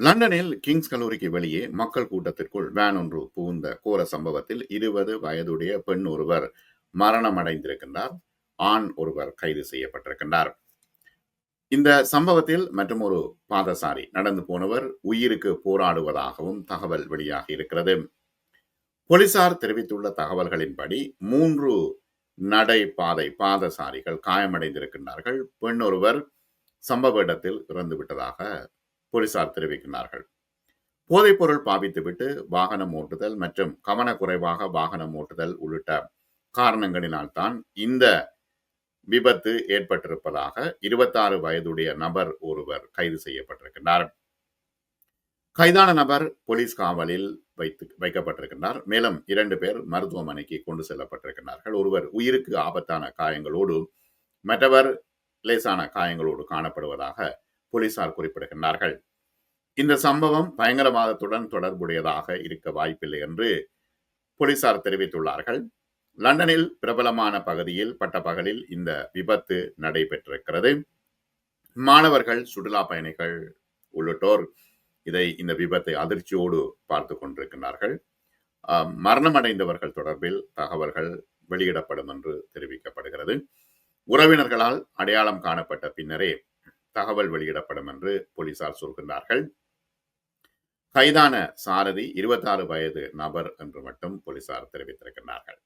லண்டனில் கிங்ஸ் கல்லூரிக்கு வெளியே மக்கள் கூட்டத்திற்குள் வேன் ஒன்று புகுந்த கோர சம்பவத்தில் இருபது வயதுடைய பெண் ஒருவர் மரணமடைந்திருக்கின்றார். ஆண் ஒருவர் கைது செய்யப்பட்டிருக்கின்றார். இந்த சம்பவத்தில் மற்றும் ஒரு பாதசாரி நடந்து போனவர் உயிருக்கு போராடுவதாகவும் தகவல் வெளியாகி இருக்கிறது. போலீசார் தெரிவித்துள்ள தகவல்களின்படி மூன்று நடை பாதை பாதசாரிகள் காயமடைந்திருக்கின்றார்கள். பெண் ஒருவர் சம்பவ இடத்தில் இறந்து விட்டதாக போலீசார் தெரிவிக்கிறார்கள். போதைப்பொருள் பாவித்துவிட்டு வாகனம் ஓட்டுதல் மற்றும் கவனக்குறைவாக வாகனம் ஓட்டுதல் உள்ளிட்ட காரணங்களினால் தான் இந்த விபத்து ஏற்பட்டிருப்பதாக இருபத்தாறு வயதுடைய நபர் ஒருவர் கைது செய்யப்பட்டிருக்கின்றார். கைதான நபர் போலீஸ் காவலில் வைத்து வைக்கப்பட்டிருக்கின்றார். மேலும் இரண்டு பேர் மருத்துவமனைக்கு கொண்டு செல்லப்பட்டிருக்கிறார்கள் ஒருவர் உயிருக்கு ஆபத்தான காயங்களோடு மற்றவர் லேசான காயங்களோடு காணப்படுவதாக போலீசார் குறிப்பிடுகின்றார்கள். இந்த சம்பவம் பயங்கரவாதத்துடன் தொடர்புடையதாக இருக்க வாய்ப்பில்லை என்று போலீசார் தெரிவித்துள்ளார்கள். லண்டனில் பிரபலமான பகுதியில் பட்ட பகலில் இந்த விபத்து நடைபெற்றிருக்கிறது. மாணவர்கள் சுற்றுலா பயணிகள் உள்ளிட்டோர் இதை இந்த விபத்தை அதிர்ச்சியோடு பார்த்து கொண்டிருக்கிறார்கள் மரணமடைந்தவர்கள் தொடர்பில் தகவல்கள் வெளியிடப்படும் என்று தெரிவிக்கப்படுகிறது. உறவினர்களால் அடையாளம் காணப்பட்ட பின்னரே தகவல் வெளியிடப்படும் என்று போலீசார் சொல்கின்றார்கள். கைதான சாரதி இருபத்தாறு வயது நபர் என்று மட்டும் போலீசார் தெரிவித்திருக்கிறார்கள்